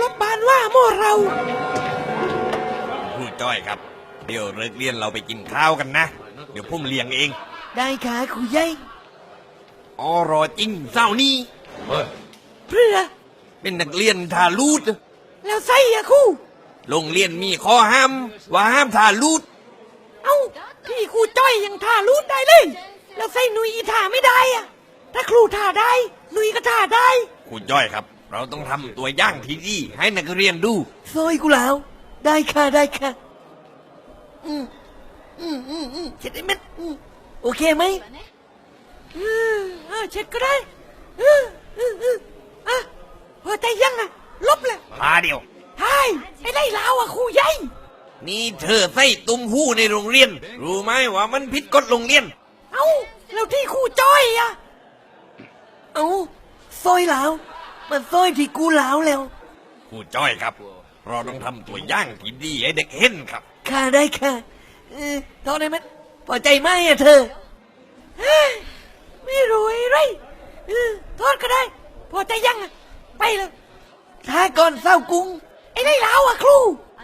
ลบบานว่าโมเรา ผู้จ้อยครับ เดี๋ยวเลิกเรียนเราไปกินข้าวกันนะ เดี๋ยวผมเลี้ยงเอง ได้ค่ะครูใหญ่อ๋อรอจริงเศร้านี้เพื่อเป็นนักเรียนทาลูดแล้วไส้อะครูโรงเรียนมีข้อห้าม ว่าห้ามทาลูดเอ้าพี่ครูจ้อยยังท่ารูดได้เลย แล้วไส้หนุยอีท่าไม่ได้อะถ้าครูท่าได้หนุยก็ท่าได้ครูจ้อยครับ เราต้องทำตัวอย่างที่ดีให้นักเรียนดูซอยกูแล้ว ได้ค่ะได้ค่ะ อืมอืมอืมอืมเช็ดได้ไหมอืมโอเคไหมอืมเออเช็ดก็ได้เออเออเอออะพอใจยังอะลบเลยพาเดียวใช่ไอ้ไล่ลาวอะครูใหญ่นี่เธอใส่ตุ้มหูในโรงเรียน รู้ไหมว่ามันผิดกฎโรงเรียน เอ้าแล้วที่ครูจ้อยอะ เอ้าซอยแล้ว มันซอยที่กูแล้วแล้ว ครูจ้อยครับ เราต้องทำตัวอย่างที่ดีให้เด็กเห็นครับ ค่ะได้ค่ะเออทอได้ไหมพอใจไหมอะเธอเฮ้ยไม่รู้อะไรเออทอดก็ได้ พอใจยังอะไปเลยถ้าก่อนเศร้ากุ้งไอ้ได้แล้วอะครู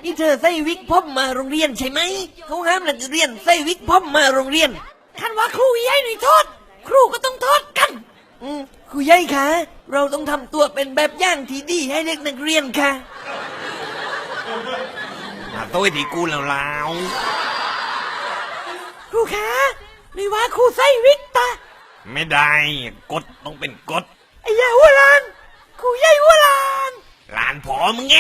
นี่เธอใส่วิกพอมมาโรงเรียนใช่ไหม เขาห้ามนักเรียนใส่วิกพอมมาโรงเรียนคันว่าครูย้ายหน่อยโทษ ครูก็ต้องโทษกัน อืมครูย้ายคะเราต้องทำตัวเป็นแบบอย่างที่ดีให้เด็กนักเรียนค่ะ มาโต้ยที่กูแล้วลาวครูคะหรือว่าครูใส่วิกตาไม่ได้กฎต้องเป็นกฎไอ้ยาหัวลานครูใหญ่หัวลาน หลานผอมึงไง